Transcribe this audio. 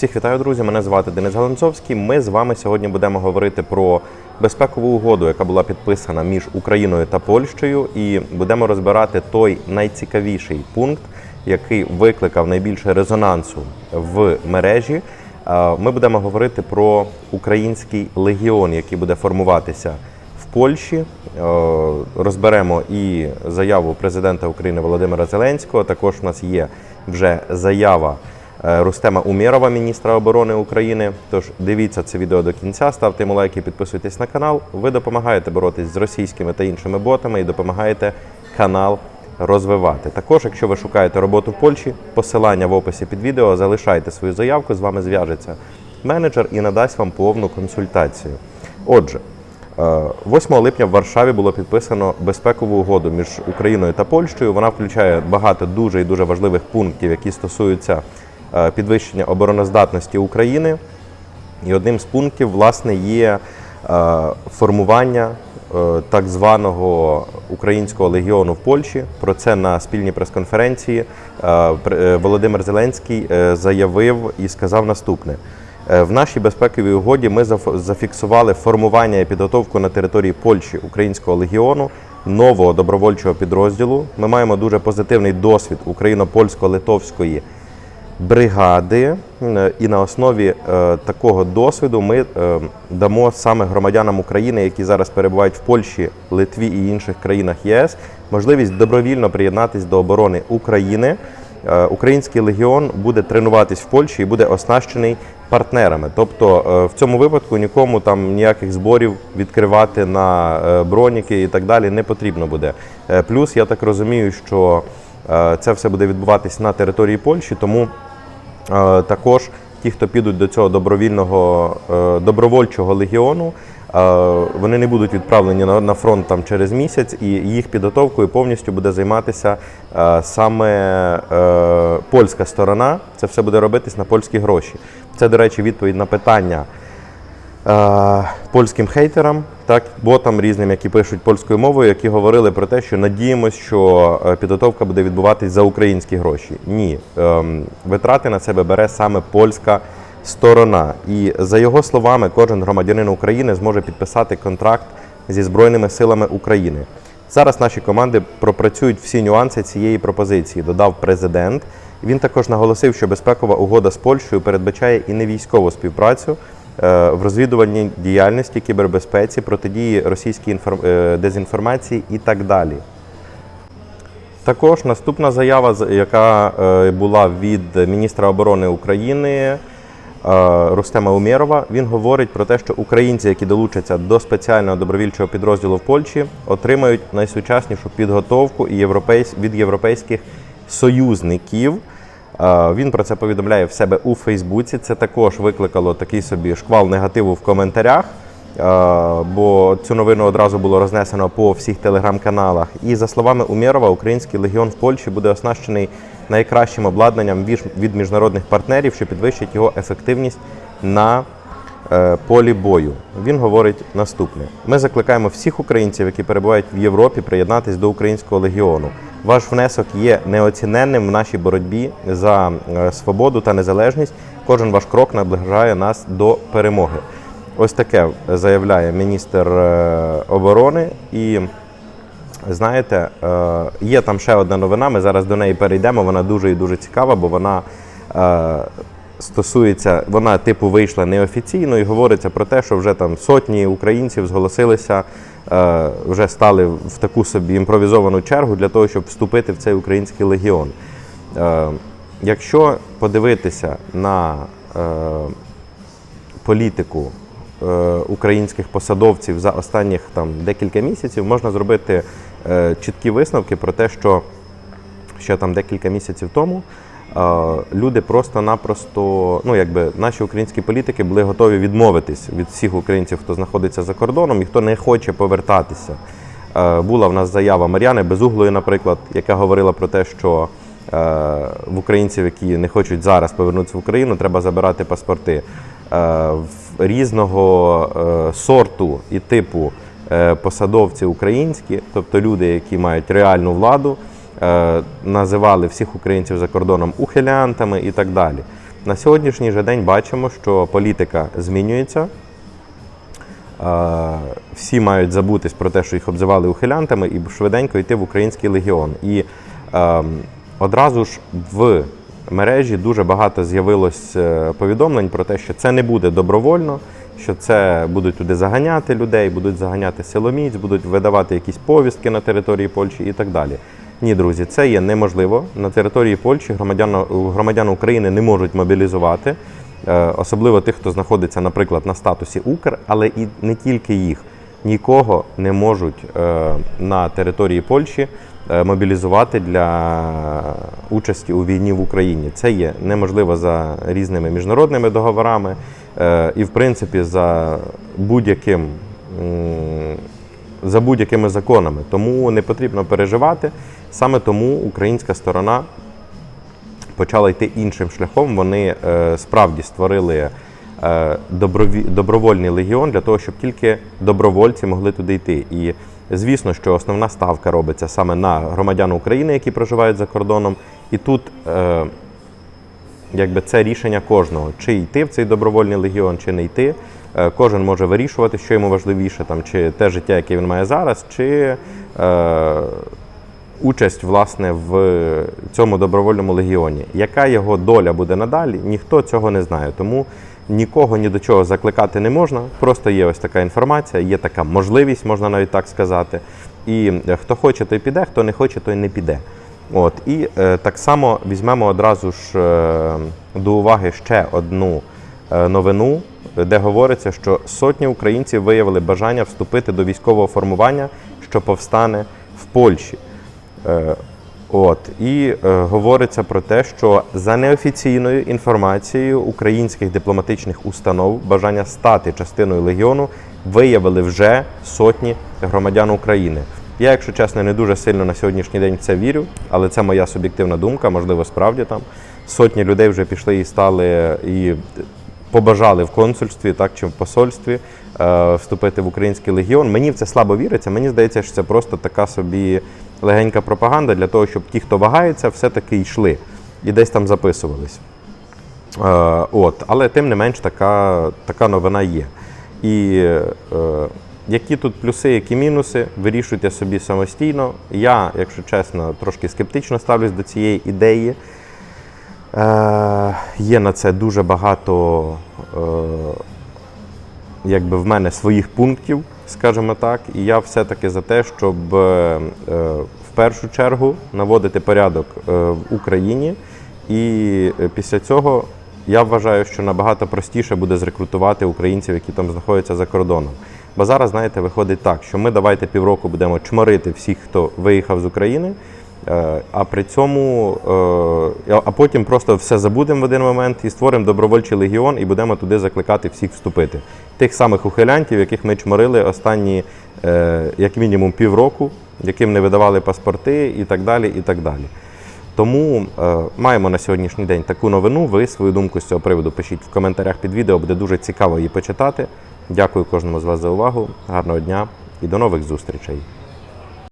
Всіх вітаю, друзі. Мене звати Денис Галанцовський. Ми з вами сьогодні будемо говорити про безпекову угоду, яка була підписана між Україною та Польщею, і будемо розбирати той найцікавіший пункт, який викликав найбільше резонансу в мережі. Е, Ми будемо говорити про український легіон, який буде формуватися в Польщі. Е, Розберемо і заяву президента України Володимира Зеленського. Також у нас є вже заява Рустема Умєрова, міністра оборони України. Тож дивіться це відео до кінця, ставте йому лайки, підписуйтесь на канал. Ви допомагаєте боротись з російськими та іншими ботами і допомагаєте канал розвивати. Також, якщо ви шукаєте роботу в Польщі, посилання в описі під відео, залишайте свою заявку, з вами зв'яжеться менеджер і надасть вам повну консультацію. Отже, е, 8 липня в Варшаві було підписано безпекову угоду між Україною та Польщею. Вона включає багато дуже і дуже важливих пунктів, які стосуються е, підвищення обороноздатності України. І одним з пунктів, власне, є е, формування е, так званого українського легіону в Польщі. Про це на спільній прес-конференції е, е, Володимир Зеленський е, заявив і сказав наступне. Е, В нашій безпековій угоді ми заф- зафіксували формування і підготовку на території Польщі українського легіону, нового добровольчого підрозділу. Ми маємо дуже позитивний досвід україно-польсько-литовської бригади, і на основі е, такого досвіду ми е, дамо саме громадянам України, які зараз перебувають в Польщі, Литві і інших країнах ЄС, можливість добровільно приєднатись до оборони України. Е, Український легіон буде тренуватись в Польщі і буде оснащений партнерами. Тобто в цьому випадку нікому там ніяких зборів відкривати на броніки і так далі не потрібно буде. Плюс я так розумію, що це все буде відбуватись на території Польщі, тому Також ті, хто підуть до цього добровільного е, добровольчого легіону, е, вони не будуть відправлені на фронт там через місяць, і їх підготовкою повністю буде займатися е, саме е, польська сторона. Це все буде робитись на польські гроші. Це, до речі, відповідь на питання е, польським хейтерам, так ботам різним, які пишуть польською мовою, які говорили про те, що надіємось, що е, підготовка буде відбуватись за українські гроші. Ні, Ем, витрати на себе бере саме польська сторона. І за його словами, кожен громадянин України зможе підписати контракт зі Збройними силами України. Зараз наші команди пропрацюють всі нюанси цієї пропозиції, додав президент. Він також наголосив, що безпекова угода з Польщею передбачає і не військову співпрацю в розвідувальній діяльності, кібербезпеці, протидії російській інформ- е, дезінформації і так далі. Також наступна заява, яка е, була від міністра оборони України е, Рустема Умєрова, він говорить про те, що українці, які долучаться до спеціального добровільчого підрозділу в Польщі, отримають найсучаснішу підготовку від європейських союзників. Він про це повідомляє в себе у Фейсбуці. Це також викликало такий собі шквал негативу в коментарях. Бо цю новину одразу було рознесено по всіх телеграм-каналах. І за словами Умєрова, український легіон в Польщі буде оснащений найкращим обладнанням від міжнародних партнерів, що підвищить його ефективність на е, полі бою. Він говорить наступне: ми закликаємо всіх українців, які перебувають в Європі, приєднатись до українського легіону. Ваш внесок є неоціненним в нашій боротьбі за е, свободу та незалежність. Кожен ваш крок наближає нас до перемоги. Ось таке заявляє міністр е, оборони. І знаєте, е, є там ще одна новина. Ми зараз до неї перейдемо. Вона дуже і дуже цікава, бо вона стосується, вона типу вийшла неофіційно і говориться про те, що вже там сотні українців зголосилися, е, вже стали в таку собі імпровізовану чергу для того, щоб вступити в цей український легіон. Е, Якщо подивитися на е, політику українських посадовців за останніх там декілька місяців, можна зробити чіткі висновки про те, що ще там декілька місяців тому люди просто-напросто, ну якби наші українські політики були готові відмовитись від всіх українців, хто знаходиться за кордоном і хто не хоче повертатися. Е, Була в нас заява Мар'яни Безуглої, наприклад, яка говорила про те, що е, в українців, які не хочуть зараз повернутися в Україну, треба забирати паспорти. Е, різного сорту і типу посадовці українські, тобто люди, які мають реальну владу, називали всіх українців за кордоном ухилянтами і так далі. На сьогоднішній же день бачимо, що політика змінюється. Е, Всі мають забутись про те, що їх обзивали ухилянтами, і швиденько йти в український легіон. І е, одразу ж в мережі дуже багато з'явилось е, повідомлень про те, що це не буде добровольно, що це будуть туди заганяти людей, будуть заганяти силоміць, будуть видавати якісь повістки на території Польщі і так далі. Ні, друзі, це є неможливо. На території Польщі громадян, громадян України не можуть мобілізувати, е, особливо тих, хто знаходиться, наприклад, на статусі Укр, але і не тільки їх. Нікого не можуть е, на території Польщі е, мобілізувати для участі у війні в Україні. Це є неможливо за різними міжнародними договорами і, в принципі, за будь-яким за будь-якими законами. Тому не потрібно переживати. Саме тому українська сторона почала йти іншим шляхом. Вони е, справді створили е, добровольний легіон для того, щоб тільки добровольці могли туди йти. І звісно, що основна ставка робиться саме на громадян України, які проживають за кордоном. І тут е, якби це рішення кожного, чи йти в цей добровольний легіон, чи не йти. Кожен може вирішувати, що йому важливіше, там, чи те життя, яке він має зараз, чи е, участь власне в цьому добровольному легіоні. Яка його доля буде надалі, ніхто цього не знає. Тому нікого ні до чого закликати не можна. Просто є ось така інформація, є така можливість, можна навіть так сказати. І е, хто хоче, той піде, хто не хоче, той не піде. От і е, так само візьмемо одразу ж е, до уваги ще одну е, новину, де говориться, що сотні українців виявили бажання вступити до військового формування, що повстане в Польщі. Е, От і е, говориться про те, що за неофіційною інформацією українських дипломатичних установ бажання стати частиною легіону виявили вже сотні громадян України. Я, якщо чесно, не дуже сильно на сьогоднішній день в це вірю, але це моя суб'єктивна думка. Можливо, справді там сотні людей вже пішли і стали і побажали в консульстві, так чи в посольстві е, вступити в український легіон. Мені в це слабо віриться. Мені здається, що це просто така собі легенька пропаганда для того, щоб ті, хто вагається, все-таки йшли і десь там записувались. Е, от, але тим не менш, така, така новина є. І е, які тут плюси, які мінуси, вирішуйте собі самостійно. Я, якщо чесно, трошки скептично ставлюсь до цієї ідеї. Е, є на це дуже багато е, якби в мене своїх пунктів, скажімо так. І я все-таки за те, щоб е, в першу чергу наводити порядок е, в Україні. І е, після цього я вважаю, що набагато простіше буде зрекрутувати українців, які там знаходяться за кордоном. Бо зараз, знаєте, виходить так, що ми давайте півроку будемо чморити всіх, хто виїхав з України. Е, А при цьому, е, а потім просто все забудемо в один момент і створимо добровольчий легіон і будемо туди закликати всіх вступити. Тих самих ухилянтів, яких ми чморили останні е, як мінімум півроку, яким не видавали паспорти і так далі. і так далі. Тому е, маємо на сьогоднішній день таку новину. Ви свою думку з цього приводу пишіть в коментарях під відео, буде дуже цікаво її почитати. Дякую кожному з вас за увагу. Гарного дня і до нових зустрічей.